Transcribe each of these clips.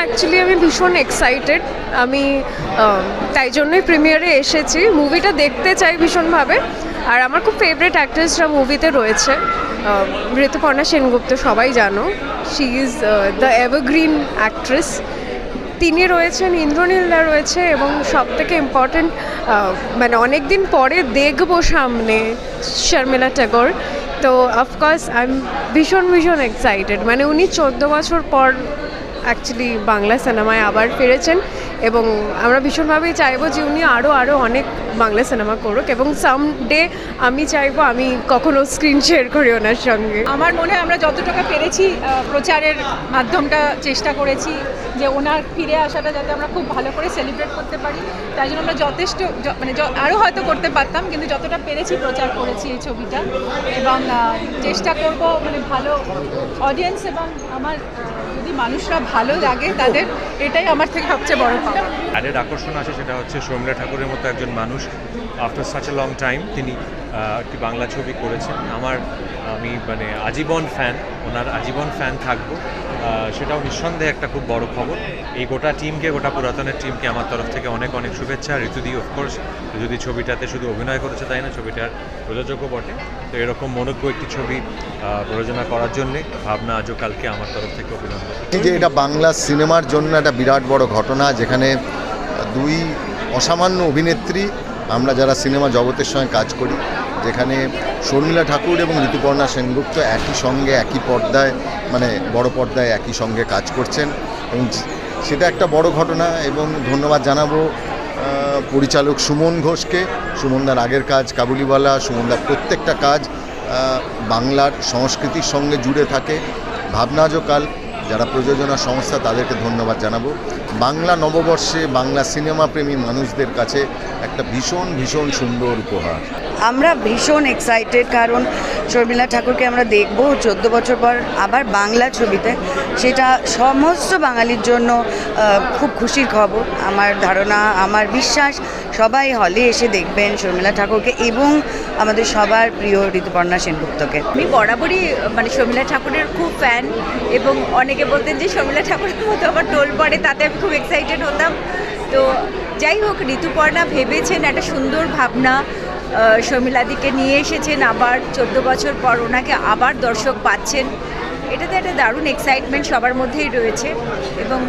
Actually আমি ভীষণ excited আমি তাই জন্যই প্রিমিয়ারে এসেছি। মুভিটা দেখতে চাই ভীষণভাবে। আর আমার খুব ফেভারিট অ্যাক্ট্রেসরা মুভিতে রয়েছে। ঋতুপর্ণা সেনগুপ্ত, সবাই জানো। She is the evergreen actress তিনি রয়েছেন, ইন্দ্রনীলদা রয়েছে এবং সব থেকে ইম্পর্টেন্ট মানে অনেক দিন পরে দেখব সামনে শর্মিলা ট্যাগর তো অফকোর্স আই এম ভীষণ ভীষণ এক্সাইটেড মানে উনি চোদ্দ বছর পর অ্যাকচুয়ালি বাংলা সিনেমায় আবার ফিরেছেন। এবং আমরা ভীষণভাবেই চাইব যে উনি আরও আরও অনেক বাংলা সিনেমা করুক এবং সাম ডে আমি চাইব আমি কখনো স্ক্রিন শেয়ার করি ওনার সঙ্গে। আমার মনে হয় আমরা যতটুকু পেরেছি প্রচারের মাধ্যমটা চেষ্টা করেছি যে ওনার ফিরে আসাটা যাতে আমরা খুব ভালো করে সেলিব্রেট করতে পারি। তাই জন্য আমরা যথেষ্ট মানে আরও হয়তো করতে পারতাম, কিন্তু যতটা পেরেছি প্রচার করেছি এই ছবিটা। এবং চেষ্টা করব মানে ভালো অডিয়েন্স এবং আমার যদি মানুষরা ভালো লাগে তাদের, এটাই আমার থেকে সবচেয়ে বড় অ্যাডেড আকর্ষণ আছে, সেটা হচ্ছে শর্মিলা ঠাকুরের মতো একজন মানুষ। After such a long time তিনি একটি বাংলা ছবি করেছেন। আমার, আমি মানে আজীবন ফ্যান ওনার আজীবন ফ্যান থাকব। সেটাও নিঃসন্দেহে একটা খুব বড় খবর। এই গোটা টিমকে গোটা পুরাতনের টিমকে আমার তরফ থেকে অনেক অনেক শুভেচ্ছা। ঋতুদি অফকোর্স যদি ছবিটাতে শুধু অভিনয় করেছে, তাই না? ছবিটার প্রযোজকও বটে। তো এরকম মনোজ্ঞ একটি ছবি প্রযোজনা করার জন্যে ভাবনা আজও কালকে আমার তরফ থেকে এই যে এটা বাংলা সিনেমার জন্য একটা বিরাট বড় ঘটনা, যেখানে দুই অসামান্য অভিনেত্রী, আমরা যারা সিনেমা জগতের সঙ্গে কাজ করি, যেখানে শর্মিলা ঠাকুর এবং ঋতুপর্ণা সেনগুপ্ত একই সঙ্গে, একই পর্দায় মানে বড় পর্দায় একই সঙ্গে কাজ করছেন। এবং সেটা একটা বড় ঘটনা এবং ধন্যবাদ জানাব পরিচালক সুমন ঘোষকে। সুমনদার আগের কাজ কাবুলিওয়ালা সুমনদার প্রত্যেকটা কাজ বাংলার সংস্কৃতির সঙ্গে জুড়ে থাকে। ভাবনাজও কাল যারা প্রযোজনা সংস্থা, তাদেরকে ধন্যবাদ জানাব। বাংলা নববর্ষে বাংলা সিনেমা প্রেমী মানুষদের কাছে একটা ভীষণ ভীষণ সুন্দর উপহার। আমরা ভীষণ এক্সাইটেড কারণ শর্মিলা ঠাকুরকে আমরা দেখব চোদ্দ বছর পর আবার বাংলা ছবিতে। সেটা সমস্ত বাঙালির জন্য খুব খুশির খবর। আমার ধারণা, আমার বিশ্বাস সবাই হলে এসে দেখবেন শর্মিলা ঠাকুরকে এবং আমাদের সবার প্রিয় ঋতুপর্ণা সেনগুপ্তকে। আমি বরাবরই মানে শর্মিলা ঠাকুরের খুব ফ্যান এবং অনেকে বলতেন যে শর্মিলা ঠাকুরের মতো আমার টোল পড়ে, তাতে আমি খুব এক্সাইটেড হতাম। তো যাই হোক, ঋতুপর্ণা ভেবেছেন একটা সুন্দর ভাবনা শর্মিলাদিকে নিয়ে এসেছেন, আবার চোদ্দ বছর পর ওনাকে আবার দর্শক পাচ্ছেন। এটাতে একটা দারুণ এক্সাইটমেন্ট সবার মধ্যেই রয়েছে এবং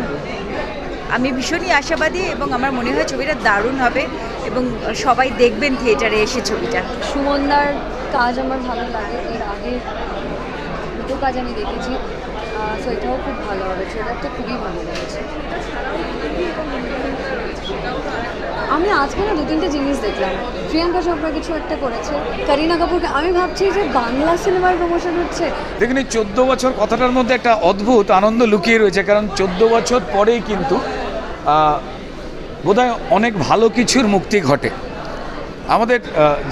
আমি ভীষণই আশাবাদী এবং আমার মনে হয় ছবিটা দারুণ হবে এবং সবাই দেখবেন থিয়েটারে এসে ছবিটা। সুমনদার কাজ আমার ভালো লাগে। এর আগে দুটো কাজ আমি দেখেছি। সো এটাও খুব ভালো হবে। ট্রেলারটা খুবই ভালো লেগেছে। আমি আজকে না দু তিনটে জিনিস দেখলাম। প্রিয়াঙ্কা চোপড়া কিছু একটা করেছে। করিনা কাপুরকে আমি ভাবছি যে বাংলা সিনেমার প্রমোশন হচ্ছে। দেখুন এই চোদ্দ বছর কথাটার মধ্যে একটা অদ্ভুত আনন্দ লুকিয়ে রয়েছে কারণ চোদ্দ বছর পরেই কিন্তু বোধহয় অনেক ভালো কিছুর মুক্তি ঘটে। আমাদের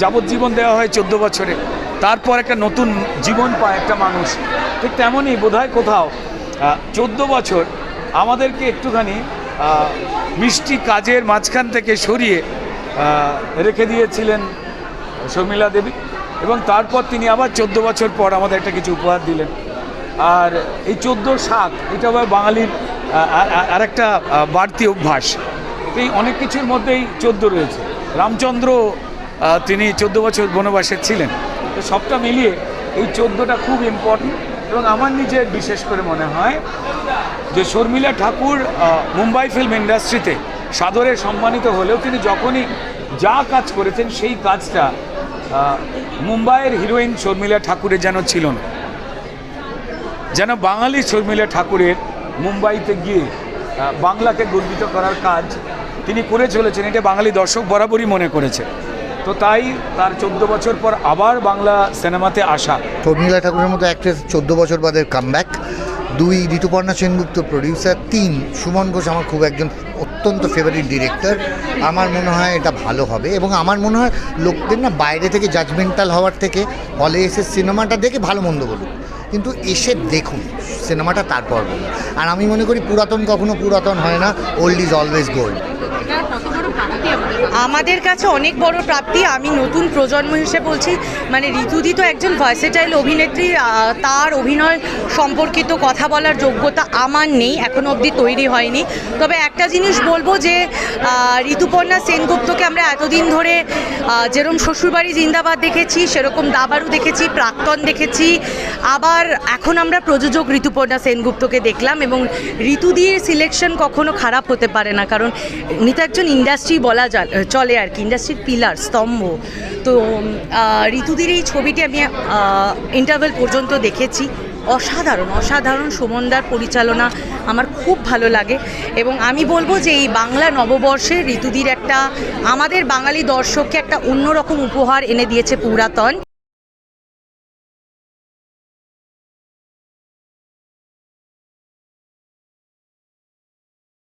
যাবজ্জীবন দেওয়া হয় চোদ্দ বছরে, তারপর একটা নতুন জীবন পায় একটা মানুষ। ঠিক তেমনই বোধহয় কোথাও চোদ্দ বছর আমাদেরকে একটুখানি মিষ্টি কাজের মাঝখান থেকে সরিয়ে রেখে দিয়েছিলেন শর্মিলা দেবী এবং তারপর তিনি আবার চোদ্দ বছর পর আমাদের একটা কিছু উপহার দিলেন। আর এই চোদ্দ সাত, এটা আবার বাঙালির আর একটা বাড়তি অভ্যাস। এই অনেক কিছুর মধ্যেই চোদ্দ রয়েছে। রামচন্দ্র তিনি চোদ্দ বছর বনবাসে ছিলেন। তো সবটা মিলিয়ে এই চোদ্দোটা খুব ইম্পর্টেন্ট এবং আমার নিজের বিশেষ করে মনে হয় যে শর্মিলা ঠাকুর মুম্বাই ফিল্ম ইন্ডাস্ট্রিতে সাদরে সম্মানিত হলেও তিনি যখনই যা কাজ করেছেন সেই কাজটা মুম্বাইয়ের হিরোইন শর্মিলা ঠাকুরের যেন ছিল না। যেন বাঙালি শর্মিলা ঠাকুরের মুম্বাইতে গিয়ে বাংলাকে গর্বিত করার কাজ তিনি করে চলেছেন। এটা বাঙালি দর্শক বরাবরই মনে করেছে। তো তাই তার চোদ্দ বছর পর আবার বাংলা সিনেমাতে আসা। শর্মিলা ঠাকুরের মতো অ্যাক্ট্রেস চোদ্দ বছর বাদের কামব্যাক দুই ঋতুপর্ণা সেনগুপ্ত প্রডিউসার তিন সুমন ঘোষ আমার খুব একজন অত্যন্ত ফেভারিট ডিরেক্টর আমার মনে হয় এটা ভালো হবে এবং আমার মনে হয় লোকদের না বাইরে থেকে জাজমেন্টাল হওয়ার থেকে, হলে এসে সিনেমাটা দেখে ভালো মন্দ বলুন কিন্তু এসে দেখুন, সিনেমাটা তারপর বলুন আর আমি মনে করি পুরাতন কখনো পুরাতন হয় না ওল্ড ইজ অলওয়েজ গোল্ড আমাদের কাছে। অনেক বড় প্রাপ্তি। আমি নতুন প্রজন্ম হিসেবে বলছি মানে ঋতুদি তো একজন ভার্সেটাইল অভিনেত্রী তার অভিনয় সম্পর্কিত কথা বলার যোগ্যতা আমার নেই, এখনও অবধি তৈরি হয়নি। তবে একটা জিনিস বলব যে ঋতুপর্ণা সেনগুপ্তকে আমরা এতদিন ধরে যেরকম শ্বশুরবাড়ি জিন্দাবাদ দেখেছি, সেরকম দাবারু দেখেছি, প্রাক্তন দেখেছি। আবার এখন আমরা প্রযোজক ঋতুপর্ণা সেনগুপ্তকে দেখলাম এবং ঋতুদির সিলেকশন কখনো খারাপ হতে পারে না, কারণ উনি তো একজন ইন্ডাস্ট্রি বলা যা- চলে আর কি ইন্ডাস্ট্রির পিলার স্তম্ভ। তো ঋতুদির এই ছবিটি আমি ইন্টারভেল পর্যন্ত দেখেছি। অসাধারণ অসাধারণ সুমনদার পরিচালনা আমার খুব ভালো লাগে এবং আমি বলব যে এই বাংলা নববর্ষে ঋতুদির একটা, আমাদের বাঙালি দর্শককে একটা অন্যরকম উপহার এনে দিয়েছে পুরাতন।